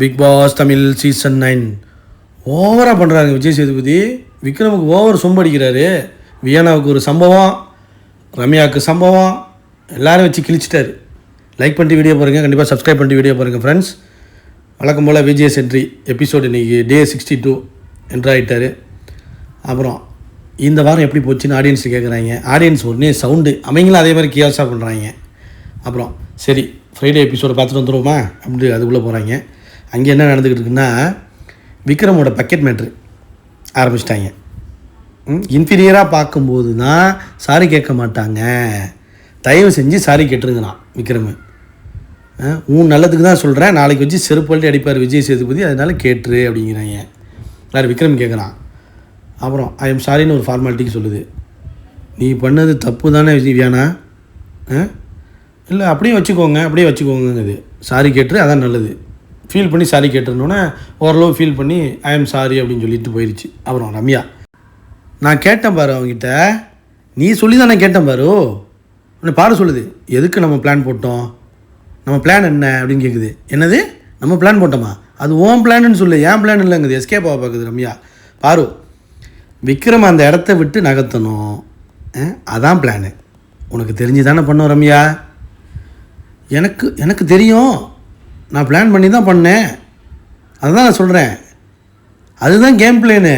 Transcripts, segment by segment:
Big Boss Tamil season nine ஓவராக பண்ணுறாங்க விஜய் சேதுபதி. விக்ரமுக்கு ஓவர் சொம்படிக்கிறாரு வியனாவுக்கு ஒரு சம்பவம். ரம்யாவுக்கு சம்பவம். எல்லோரும் வச்சு கிழிச்சிட்டாரு. லைக் பண்ணிட்டு வீடியோ பாருங்கள் கண்டிப்பாக சப்ஸ்கிரைப் பண்ணிட்டு வீடியோ பாருங்கள் ஃப்ரெண்ட்ஸ் வழக்கம் போல் விஜய் சென்ட்ரி எபிசோடு இன்றைக்கி டே சிக்ஸ்டி டூ என்ட்ரு அப்புறம் இந்த வாரம் எப்படி போச்சுன்னு ஆடியன்ஸ் கேட்குறாங்க ஆடியன்ஸ் உடனே சவுண்டு அவங்களும் அதே மாதிரி கியாஸாக பண்ணுறாங்க அப்புறம் சரி ஃப்ரைடே எபிசோடை பார்த்துட்டு வந்துடுவோமா அப்படி அதுக்குள்ளே போகிறாங்க அங்கே என்ன நடந்துக்கிட்டு இருக்குன்னா விக்ரமோட பக்கெட் மேட்ரு ஆரம்பிச்சிட்டாங்க. இன்ஃபீரியராக பார்க்கும்போது தான் சாரி கேட்க மாட்டாங்க. தயவு செஞ்சு சாரி கேட்டுருங்கண்ணா விக்ரம். உன் நல்லதுக்கு தான் சொல்கிறேன் நாளைக்கு வச்சு செருப்பள்ளி அடிப்பார் விஜய் சேதுபதி அதனால் கேட்டுரு அப்படிங்கிறாங்க. வேறு விக்ரம் கேட்குறான். அப்புறம் ஐ எம் சாரின்னு ஒரு ஃபார்மாலிட்டிக்கு சொல்லுது. நீ பண்ணது தப்பு தானே விஜய்வியானா இல்லை அப்படியே வச்சுக்கோங்க அப்படியே வச்சுக்கோங்கங்குது. சாரி கேட்டுரு அதான் நல்லது. ஃபீல் பண்ணி சாரி கேட்டிருந்தோன்னே ஓரளவு ஃபீல் பண்ணி ஐ எம் சாரி அப்படின்னு சொல்லிட்டு போயிடுச்சு அப்புறம் ரம்யா நான் கேட்டேன் பாரு அவங்ககிட்ட நீ சொல்லி தான் நான் கேட்டேன் பாரு. உன்னை பாட சொல்லுது. எதுக்கு நம்ம பிளான் போட்டோம்? நம்ம பிளான் என்ன? அப்படின்னு கேட்குது என்னது? நம்ம பிளான் போட்டோமா? அது ஓன் பிளான்னு சொல்லு. ஏன் பிளான் இல்லைங்குது. எஸ்கேப் ஆக பார்க்குது ரம்யா. பாரு விக்ரம் அந்த இடத்த விட்டு நகர்த்தணும். அதான் பிளானு உனக்கு தெரிஞ்சு தானே பண்ணோம் ரம்யா? எனக்கு எனக்கு தெரியும். நான் பிளான் பண்ணி தான் பண்ணேன். அதுதான் நான் சொல்கிறேன் அதுதான் கேம் பிளேனு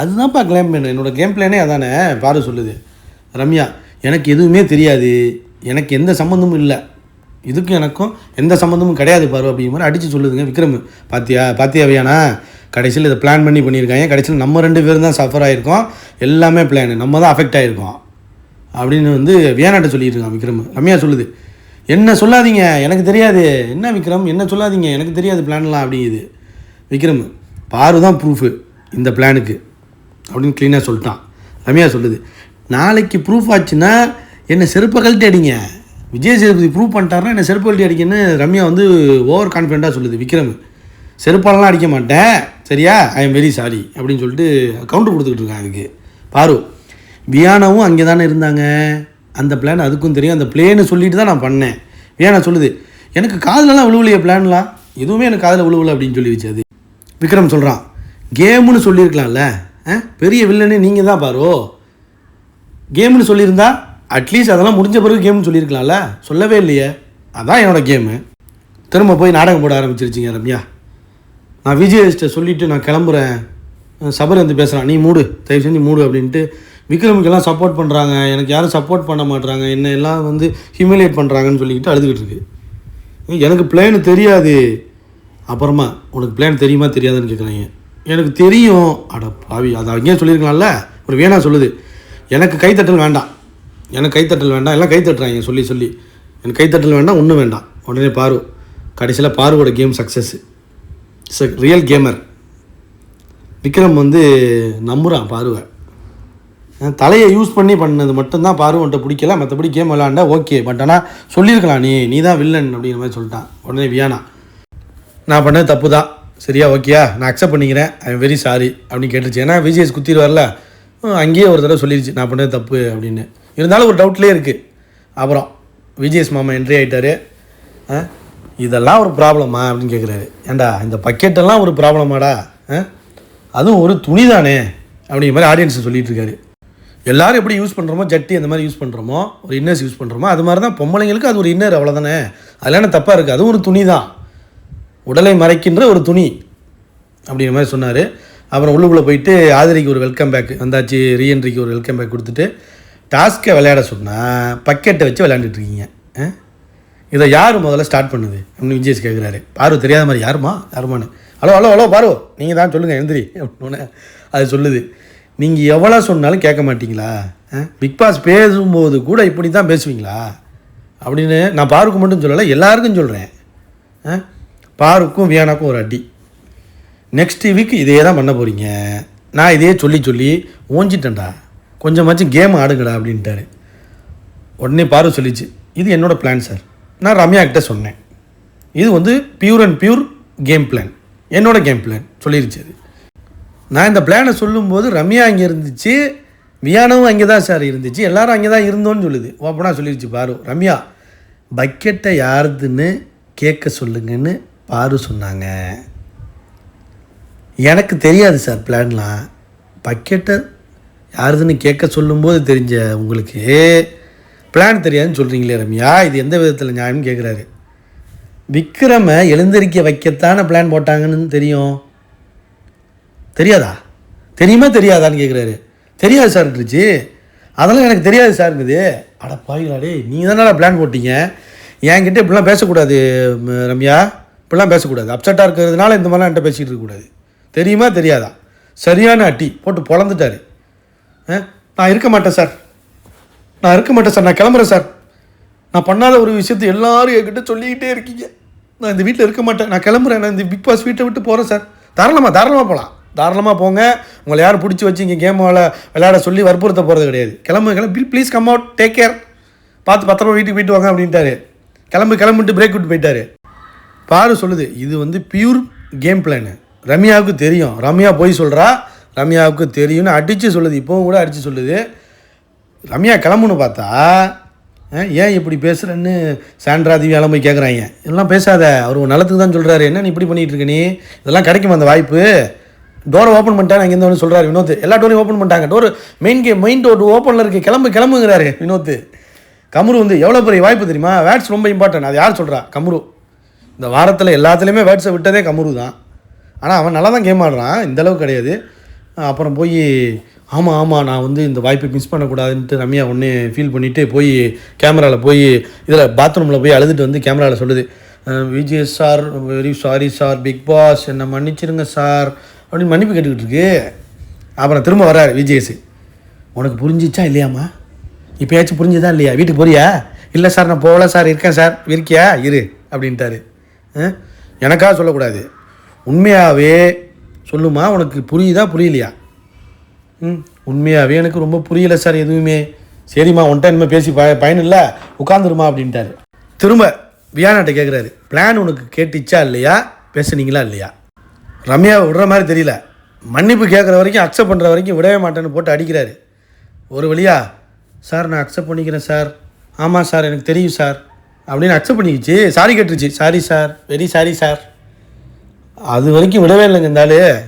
அதுதான்ப்பா கேம் பிளேனு என்னோடய கேம் பிளேனே அதானே? பாரு சொல்லுது. ரம்யா எனக்கு எதுவுமே தெரியாது. எனக்கு எந்த சம்மந்தமும் இல்லை. இதுக்கும் எனக்கும் எந்த சம்மந்தமும் கிடையாது பாரு அப்படிங்கிற மாதிரி அடித்து சொல்லுதுங்க விக்ரம். பாத்தியா? பாத்தியா வியானா? கடைசியில் இதை பிளான் பண்ணி பண்ணியிருக்காங்க. கடைசியில் நம்ம ரெண்டு பேரும் தான் சஃபர் ஆகிருக்கோம் எல்லாமே பிளான் நம்ம தான் அஃபெக்ட் ஆகிருக்கோம் அப்படின்னு வந்து வியானாட்ட சொல்லிட்டு இருக்கான் விக்ரம். ரம்யா சொல்லுது. என்ன சொல்லாதீங்க எனக்கு தெரியாது. என்ன விக்ரம்? என்ன சொல்லாதீங்க எனக்கு தெரியாது பிளான்லாம் அப்படிங்குது. விக்ரம் பாரு தான் ப்ரூஃபு இந்த பிளானுக்கு அப்படின்னு க்ளீனாக சொல்லிட்டான். ரம்யா சொல்லுது நாளைக்கு ப்ரூஃப் ஆச்சுன்னா என்னை செருப்பை கழட்டி அடிங்க. விஜய் சேதுபதி ப்ரூவ் பண்ணிட்டாருன்னா என்னை செருப்பு கழட்டி அடிக்கன்னு ரம்யா வந்து ஓவர் கான்ஃபிடண்ட்டாக சொல்லுது. விக்ரம் செருப்பாலலாம் அடிக்க மாட்டேன். சரியா? ஐ எம் வெரி சாரி அப்படின்னு சொல்லிட்டு கவுண்டர் கொடுத்துக்கிட்டு இருக்கான் அதுக்கு. பாரு வியானாவும் அங்கே தானே இருந்தாங்க. அந்த பிளான் அதுக்கும் தெரியும். அந்த பிளேன்னு சொல்லிட்டு தான் நான் பண்ணேன். வியானா சொல்லுது? எனக்கு காதலெல்லாம் விழுவலையே பிளான்லாம் எதுவுமே எனக்கு காதில் விழுவலை அப்படின்னு சொல்லி வச்சு அது. விக்ரம் சொல்கிறான் கேமுன்னு சொல்லியிருக்கலாம்ல. ஆ? பெரிய வில்லனே நீங்கள் தான் பாரோ. கேம்னு சொல்லியிருந்தா அட்லீஸ்ட் அதெல்லாம் முடிஞ்ச பிறகு கேம்னு சொல்லியிருக்கலாம்ல. சொல்லவே இல்லையே. அதான் என்னோட கேமு திரும்ப போய் நாடகம் போட ஆரம்பிச்சிருச்சிங்க ரம்யா. நான் விஜயஸ்ட்டை சொல்லிவிட்டு நான் கிளம்புறேன். சபர் வந்து பேசுகிறான் நீ மூடு தயவு செஞ்சு மூடு அப்படின்ட்டு விக்ரமுக்கெல்லாம் சப்போர்ட் பண்ணுறாங்க எனக்கு யாரும் சப்போர்ட் பண்ண மாட்டுறாங்க என்ன எல்லாம் வந்து ஹியூமிலேட் பண்ணுறாங்கன்னு சொல்லிக்கிட்டு அழுதுகிட்டு இருக்கு. எனக்கு பிளேனு தெரியாது. அப்புறமா உனக்கு பிளான் தெரியுமா தெரியாதுன்னு கேட்குறாங்க எனக்கு தெரியும். அட பாவி அதை அங்கேயே சொல்லியிருக்கலாம்ல? ஒரு வேணா சொல்லுது. எனக்கு கைத்தட்டல் வேண்டாம். எனக்கு கைத்தட்டல் வேண்டாம். எல்லாம் கைத்தட்டுறாங்க. சொல்லி சொல்லி. எனக்கு கைத்தட்டல் வேண்டாம் ஒன்றும் வேண்டாம். உடனே பாரு. கடைசியில் பாருவோட game success it's real gamer Vikram வந்து நம்புகிறான் பாருவை. தலையை யூஸ் பண்ணி பண்ணது மட்டும்தான் பார்வன்ட்ட பிடிக்கல மற்றபடி கேம் விளாண்டா ஓகே பட் ஆனால் சொல்லியிருக்கலாம் நீ நீ தான் வில்லன் அப்படிங்கிற மாதிரி சொல்லிட்டான். உடனே வியானா நான் பண்ணது தப்பு தான் சரியா ஓகேயா நான் அக்செப்ட் பண்ணிக்கிறேன். ஐ எம் வெரி சாரி அப்படின்னு கேட்டுருச்சு. ஏன்னா விஜிஎஸ் குத்திடுவார்ல. அங்கேயே ஒரு தடவை சொல்லிருச்சு நான் பண்ணது தப்பு அப்படின்னு. இருந்தாலும் ஒரு டவுட்லேயே இருக்குது அப்புறம் விஜிஎஸ் மாமா என்ட்ரி ஆகிட்டாரு இதெல்லாம் ஒரு ப்ராப்ளமா அப்படின்னு கேட்குறாரு ஏன்டா இந்த பக்கெட்டெல்லாம் ஒரு ப்ராப்ளமாடா ஆ? அதுவும் ஒரு துணி தானே? அப்படிங்கிற மாதிரி ஆடியன்ஸ் சொல்லிட்டு இருக்காரு. எல்லாரும் எப்படி யூஸ் பண்ணுறோமோ ஜட்டி அந்த மாதிரி யூஸ் பண்ணுறோமோ ஒரு இன்னர்ஸ் யூஸ் பண்ணுறோமோ அது மாதிரி தான் பொம்பளைங்களுக்கு அது ஒரு இன்னர் அவ்வளோதானே அதெல்லாம் என்ன தப்பாக இருக்குது அதுவும் ஒரு துணி தான் உடலை மறைக்கின்ற ஒரு துணி அப்படிங்கிற மாதிரி சொன்னார். அப்புறம் உள்ளுக்குள்ளே போயிட்டு ஆதிரிக்கு ஒரு வெல்கம் பேக் வந்தாச்சு ரீஎன்ட்ரிக்கு ஒரு வெல்கம் பேக் கொடுத்துட்டு டாஸ்க்கை விளையாட சொன்னால் பக்கெட்டை வச்சு விளையாண்டுட்டு இருக்கீங்க. ஆ? இதை யார் முதல்ல ஸ்டார்ட் பண்ணுது? அப்படின்னு விஜய்ஸ் கேட்குறாரு பாரு தெரியாத மாதிரி யாருமா யாருமான்னு ஹலோ ஹலோ ஹலோ பாரு நீங்கள் தான் சொல்லுங்கள் எந்திரி அப்படின்னு அது சொல்லுது. நீங்கள் எவ்வளோ சொன்னாலும் கேட்க மாட்டிங்களா? பிக் பாஸ் பேசும்போது கூட இப்படி தான் பேசுவீங்களா? அப்படின்னு நான் பாருக்கு மட்டும் சொல்லலை எல்லாருக்கும் சொல்கிறேன் பாருக்கும் வியானாக்கும் ஒரு அடி. நெக்ஸ்ட் வீக் இதே தான் பண்ண போகிறீங்க நான் இதே சொல்லி சொல்லி ஓஞ்சிட்டேன்டா. கொஞ்சமாச்சும் கேம் ஆடுங்கடா அப்படின்ட்டாரு. உடனே பாரு சொல்லிச்சு. இது என்னோடய பிளான் சார் நான் ரம்யா கிட்ட சொன்னேன். இது வந்து pure and pure game plan என்னோடய கேம் பிளான் சொல்லிருச்சு அது. நான் இந்த பிளானை சொல்லும்போது ரம்யா அங்கே இருந்துச்சு வியானவும் அங்கே தான் சார் இருந்துச்சு எல்லாரும் அங்கே தான் இருந்தோன்னு சொல்லுது. ஓப்பனாக சொல்லிருச்சு பாரு ரம்யா பக்கெட்டை யாருதுன்னு கேட்க சொல்லுங்கன்னு பாரு சொன்னாங்க. எனக்கு தெரியாது சார் பிளான்லாம் பக்கெட்டை யாருதுன்னு கேட்க சொல்லும்போது தெரிஞ்ச உங்களுக்கு பிளான் தெரியாதுன்னு சொல்கிறீங்களே ரம்யா இது எந்த விதத்தில் நியாயம்னு கேட்குறாரு விக்ரமை எழுந்திருக்க வைக்கத்தான பிளான் போட்டாங்கன்னு தெரியும். தெரியாதா? தெரியுமா தெரியாதான்னு கேட்குறாரு தெரியாது சார் இருந்துச்சு. அதெல்லாம் எனக்கு தெரியாது சார் இருக்குது. அட பாய்களாடே நீங்கள் தானடா பிளான் போட்டீங்க. என்கிட்ட இப்படிலாம் பேசக்கூடாது ரம்யா. இப்படிலாம் பேசக்கூடாது. அப்செட்டாக இருக்கிறதுனால இந்த மாதிரிலாம் என்கிட்ட பேசிகிட்டு இருக்கக்கூடாது. தெரியுமா தெரியாதா? சரியான அட்டி போட்டு பொழந்துட்டார். ஆ, நான் இருக்க மாட்டேன் சார். நான் இருக்க மாட்டேன் சார். நான் கிளம்புறேன் சார். நான் பண்ணாத ஒரு விஷயத்தை எல்லாரும் என்கிட்ட சொல்லிக்கிட்டே இருக்கீங்க. நான் இந்த வீட்டில் இருக்க மாட்டேன். நான் கிளம்புறேன். நான் இந்த பிக் பாஸ் வீட்டை விட்டு போகிறேன் சார். தாராளமாக தாராளமாக போகலாம் தாராளமாக போங்க. உங்களை யாரும் பிடிச்சி வச்சு இங்கே கேம் விளையாட சொல்லி வற்புறுத்த போகிறது கிடையாது. கிளம்பு கிளம்பு. Please come out take care பார்த்து பத்திரமா வீட்டுக்கு போயிட்டு வாங்க அப்படின்ட்டாரு. கிளம்பு கிளம்பிட்டு பிரேக் விட்டு போயிட்டாரு. பாரு சொல்லுது இது வந்து பியூர் கேம் பிளானு ரம்யாவுக்கு தெரியும். ரம்யா போய் சொல்கிறா ரம்யாவுக்கு தெரியும்னு அடித்து சொல்லுது. இப்போவும் கூட அடித்து சொல்லுது. ரம்யா கிளம்புன்னு பார்த்தா ஏன் இப்படி பேசுகிறேன்னு சாண்ட்ரா திவ்யா போய் கேட்குறாங்க இதெல்லாம் பேசாத. அவர் ஒரு நலத்துக்கு தான் சொல்கிறாரு என்ன நீ இப்படி பண்ணிகிட்டு இருக்க நீ? இதெல்லாம் கிடைக்குமா அந்த வாய்ப்பு? டோரை ஓப்பன் பண்ணிட்டேன் இங்கே வந்து சொல்கிறாரு வினோத். எல்லா டோரையும் ஓப்பன் பண்ணிட்டாங்க. டோர் மெயின் கே மெயின் டோர் ஓப்பனில் இருக்குது கிளம்பு கிளம்புங்கிறாரு வினோத். கமுரு வந்து எவ்வளோ பெரிய வாய்ப்பு தெரியுமா? வேட்ஸ் ரொம்ப இம்பார்ட்டன்ட் அது யார் சொல்கிறா கமுரு. இந்த வாரத்தில் எல்லாத்துலேயுமே வேட்ஸை விட்டதே கமுரு தான். ஆனால் அவன் நல்லா தான் கேம் ஆடுறான். இந்த அளவுக்கு கிடையாது. அப்புறம் போய் ஆமாம் ஆமாம் நான் வந்து இந்த வாய்ப்பை மிஸ் பண்ணக்கூடாதுன்ட்டு ரம்யா ஒன்று ஃபீல் பண்ணிவிட்டு போய் கேமராவில் போய் இதில் பாத்ரூமில் போய் அழுதுட்டு வந்து கேமராவில் சொல்லுது. Vijay sir very sorry sir Bigg Boss என்னை மன்னிச்சிருங்க சார் அப்படின்னு மன்னிப்பு கேட்டுக்கிட்டு இருக்கு அப்புறம் திரும்ப வர்றாரு விஜயசு உனக்கு புரிஞ்சிச்சா இல்லையாம்மா? இப்போயாச்சும் புரிஞ்சுதான் இல்லையா? வீட்டுக்கு போறியா? இல்லை சார் நான் போகல சார் இருக்கேன் சார் இருக்கியா? இரு அப்படின்ட்டாரு. எனக்காக சொல்லக்கூடாது. உண்மையாகவே சொல்லுமா? உனக்கு புரியுதா புரியலையா? ம் உண்மையாகவே எனக்கு ரொம்ப புரியல சார் எதுவுமே. சரிம்மா ஒன்ட்ட இனிமேல் பேசி ப பயன் இல்லை உட்காந்துருமா அப்படின்ட்டாரு. திரும்ப வியானாட்ட கேட்குறாரு பிளான் உனக்கு கேட்டுச்சா இல்லையா? பேசுனீங்களா இல்லையா? ரம்யாவை விடுற மாதிரி தெரியல. மன்னிப்பு கேட்குற வரைக்கும் அக்செப்ட் பண்ணுற வரைக்கும் விடவே மாட்டேன்னு போட்டு அடிக்கிறாரு. ஒரு வழியா சார் நான் அக்செப்ட் பண்ணிக்கிறேன் சார். ஆமாம் சார் எனக்கு தெரியும் சார். அப்படின்னு அக்செப்ட் பண்ணிக்கிச்சு. Sorry கேட்டுருச்சு. Sorry sir very sorry sir அது வரைக்கும் விடவே இல்லைங்க இருந்தாலு ஆளு.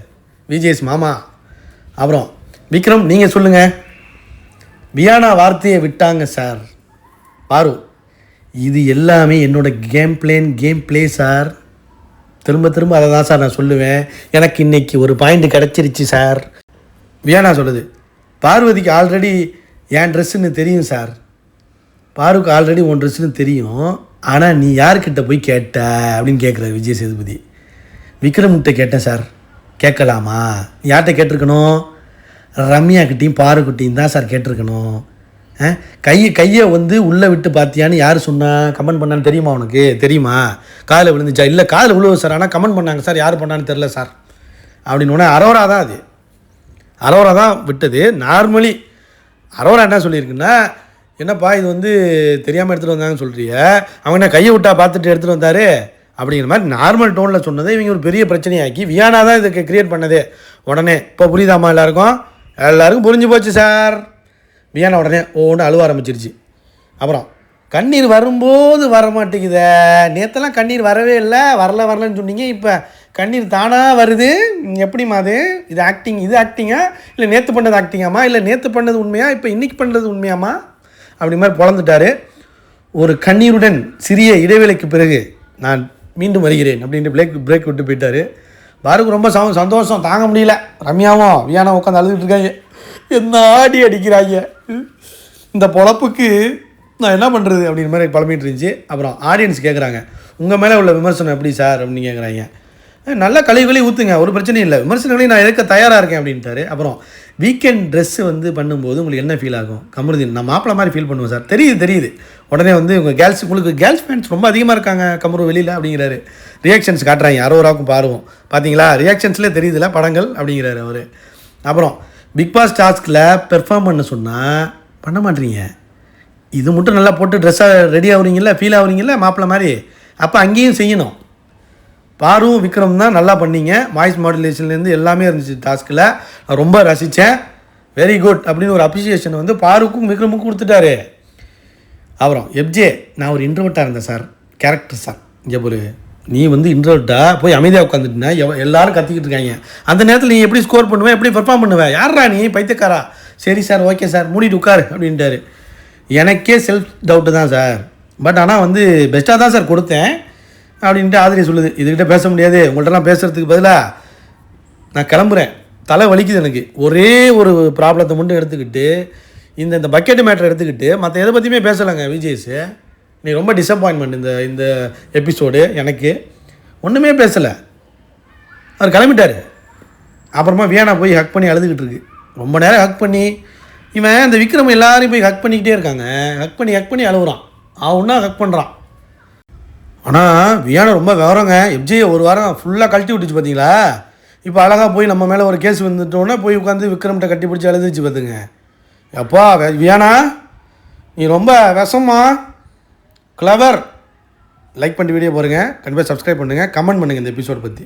விஜேஎஸ் மாமா. அப்புறம் விக்ரம் நீங்கள் சொல்லுங்கள் வியானா வார்த்தையை விட்டாங்க சார். பாரு இது எல்லாமே என்னோட game plan game play sir திரும்ப திரும்ப அதை தான் சார் நான் சொல்லுவேன். எனக்கு இன்னைக்கு ஒரு பாயிண்ட் கிடச்சிருச்சு சார். வியானா சொல்லுது பார்வதிக்கு ஆல்ரெடி என் ட்ரெஸ்ஸுன்னு தெரியும் சார். பாருக்கு ஆல்ரெடி உன் ட்ரெஸ்ஸுன்னு தெரியும். ஆனால் நீ யார்கிட்ட போய் கேட்ட? அப்படின்னு கேட்குறாரு விஜய் சேதுபதி. விக்ரம்கிட்ட கேட்டேன் சார். கேட்கலாமா? யார்கிட்ட கேட்டிருக்கணும்? ரம்யாக்கிட்டையும் பாருக்கிட்டையும் தான் சார் கேட்டிருக்கணும். கையை கையை வந்து உள்ளே விட்டு பார்த்தியான்னு யார் சொன்னா? கமெண்ட் பண்ணான்னு தெரியுமா உனக்கு? தெரியுமா? காதில் விழுந்துச்சா? இல்லை காதில் விழுவு சார் ஆனால் கமெண்ட் பண்ணாங்க சார் யார் பண்ணான்னு தெரில சார் அப்படின்னு உடனே அரோரா தான் அது. அரோரா தான் விட்டது. நார்மலி அரோரா என்ன சொல்லியிருக்குன்னா என்னப்பா இது வந்து தெரியாமல் எடுத்துகிட்டு வந்தாங்கன்னு சொல்கிறிய அவங்க என்ன கையை விட்டா பார்த்துட்டு எடுத்துகிட்டு வந்தாரு? அப்படிங்கிற மாதிரி நார்மல் டோனில் சொன்னதை இவங்க ஒரு பெரிய பிரச்சனையாக்கி வியானா தான் இதுக்கு க்ரியேட் பண்ணதே. உடனே இப்போ புரியுதாம்மா எல்லாருக்கும்? எல்லாருக்கும் புரிஞ்சு போச்சு சார் வியானா உடனே ஒன்று அழுவ ஆரம்பிச்சிருச்சு. அப்புறம் கண்ணீர் வரும்போது வர மாட்டேங்குதே நேற்றெல்லாம் கண்ணீர் வரவே இல்லை. வரல வரலன்னு சொன்னீங்க. இப்போ கண்ணீர் தானாக வருது? எப்படிமா எப்படிம்மா அது? இது ஆக்டிங் இது ஆக்டிங்கா இல்லை நேற்று பண்ணது ஆக்டிங்காமா இல்லை நேற்று பண்ணது உண்மையா? இப்போ இன்றைக்கி பண்ணுறது உண்மையாமா? அப்படி மாதிரி பொழந்துட்டாரு. ஒரு கண்ணீருடன் சிறிய இடைவேளைக்கு பிறகு நான் மீண்டும் வருகிறேன் அப்படின்ட்டு பிரேக் பிரேக் விட்டு போயிட்டார். பாருக்கு ரொம்ப சந்தோ- சந்தோஷம். தாங்க முடியல. ரம்யாவும் வியானா உட்காந்து அழுதுட்டு இருக்காங்க. என்ன ஆடி அடிக்கிறாங்க இந்த பொழப்புக்கு நான் என்ன பண்ணுறது அப்படின்ற மாதிரி பழமிட்டு இருந்துச்சு. அப்புறம் ஆடியன்ஸ் கேட்குறாங்க உங்கள் மேலே உள்ள விமர்சனம் எப்படி சார் அப்படின்னு கேட்குறாங்க நல்ல கழுவி ஊற்றுங்க ஒரு பிரச்சனையும் இல்லை. விமர்சனங்களையும் நான் எதுக்க தயாராக இருக்கேன் அப்படின்ட்டாரு. அப்புறம் வீக்கெண்ட் ட்ரெஸ்ஸு வந்து பண்ணும்போது உங்களுக்கு என்ன ஃபீல் ஆகும்? கமருதீன் நான் மாப்பிள மாதிரி ஃபீல் பண்ணுவேன் சார். தெரியுது தெரியுது. உடனே வந்து உங்கள் கேர்ள்ஸ் உங்களுக்கு கேர்ள்ஸ் ஃபேன்ஸ் ரொம்ப அதிகமாக இருக்காங்க கமரு வெளியில் அப்படிங்கிறாரு. ரியாக்ஷன்ஸ் காட்டுறாங்க அரோராவுக்கும் பாருவோம். பார்த்தீங்களா ரியாக்ஷன்ஸ்லேயே தெரியுதுல படங்கள் அப்படிங்கிறாரு அவர். அப்புறம் பிக் பாஸ் டாஸ்கில் பெர்ஃபார்ம் பண்ண சொன்னால் பண்ண மாட்டீங்க. இது மட்டும் நல்லா போட்டு ட்ரெஸ்ஸாக ரெடி ஆகுறீங்கல்ல ஃபீல் ஆகுறீங்கல்ல மாப்பிள்ள மாதிரி. அப்போ அங்கேயும் செய்யணும். பாரும் விக்ரம் தான் நல்லா பண்ணீங்க. வாய்ஸ் மாடுலேஷன்லேருந்து எல்லாமே இருந்துச்சு டாஸ்கில் நான் ரொம்ப ரசித்தேன் வெரி குட் அப்படின்னு ஒரு அப்ரிசியேஷன் வந்து பாருக்கும் விக்ரமுக்கும் கொடுத்துட்டாரு. அப்புறம் எப்ஜே நான் ஒரு இன்ட்ரோவர்ட்டாக இருந்தேன் சார் கேரக்டர் சார் இங்கே ஒரு நீ வந்து இன்ட்ரோட்டா போய் அமைதியாக உட்காந்துட்டுனா எவ எல்லாரும் கத்திக்கிட்டு இருக்காங்க. அந்த நேரத்தில் நீ எப்படி ஸ்கோர் பண்ணுவேன் எப்படி பெர்ஃபார்ம் பண்ணுவேன் யாரா நீ? பைத்தியக்காரா? சரி சார் ஓகே சார் மூடிட்டு உட்காரு அப்படின்ட்டாரு. எனக்கே செல்ஃப் டவுட்டு தான் சார் பட் ஆனால் வந்து பெஸ்ட்டாக தான் சார் கொடுத்தேன். அப்படின்ட்டு ஆதிரி சொல்லுது. இதுக்கிட்ட பேச முடியாது. உங்கள்கிட்டலாம் பேசுகிறதுக்கு பதிலாக நான் கிளம்புறேன். தலை வலிக்குது எனக்கு. ஒரே ஒரு ப்ராப்ளத்தை மட்டும் எடுத்துக்கிட்டு இந்த இந்த பக்கெட் மேட்டரை எடுத்துக்கிட்டு மற்ற எதை பற்றியுமே பேசலைங்க விஜய்ஸு. நீ ரொம்ப டிசப்பாயின்மெண்ட் இந்த இந்த எபிசோடு எனக்கு. ஒன்றுமே பேசலை. அவர் கிளம்பிட்டார். அப்புறமா வியானா போய் ஹக் பண்ணி அழுதுகிட்டு இருக்கு. ரொம்ப நேரம் ஹக் பண்ணி இவன் இந்த விக்ரம் எல்லாரையும் போய் ஹக் பண்ணிக்கிட்டே இருக்காங்க. ஹக் பண்ணி ஹக் பண்ணி அழுகுறான் அவனா ஹக் பண்ணுறான் ஆனால் வியானா ரொம்ப விவரங்க எப்ஜியை ஒரு வாரம் ஃபுல்லாக கழட்டி விட்டுச்சு பார்த்தீங்களா இப்போ அழகாக போய் நம்ம மேலே ஒரு கேஸ் வந்துட்டோன்னே போய் உட்காந்து விக்ரம்கிட்ட கட்டி பிடிச்சி அழுதுச்சு பார்த்துங்க அப்பா வியானா நீ ரொம்ப விஷமா. கிளவர் லைக் பண்ணி வீடியோ பாருங்கள் கண்டிப்பாக சப்ஸ்கிரைப் பண்ணுங்கள் கமெண்ட் பண்ணுங்கள் இந்த எபிசோட் பற்றி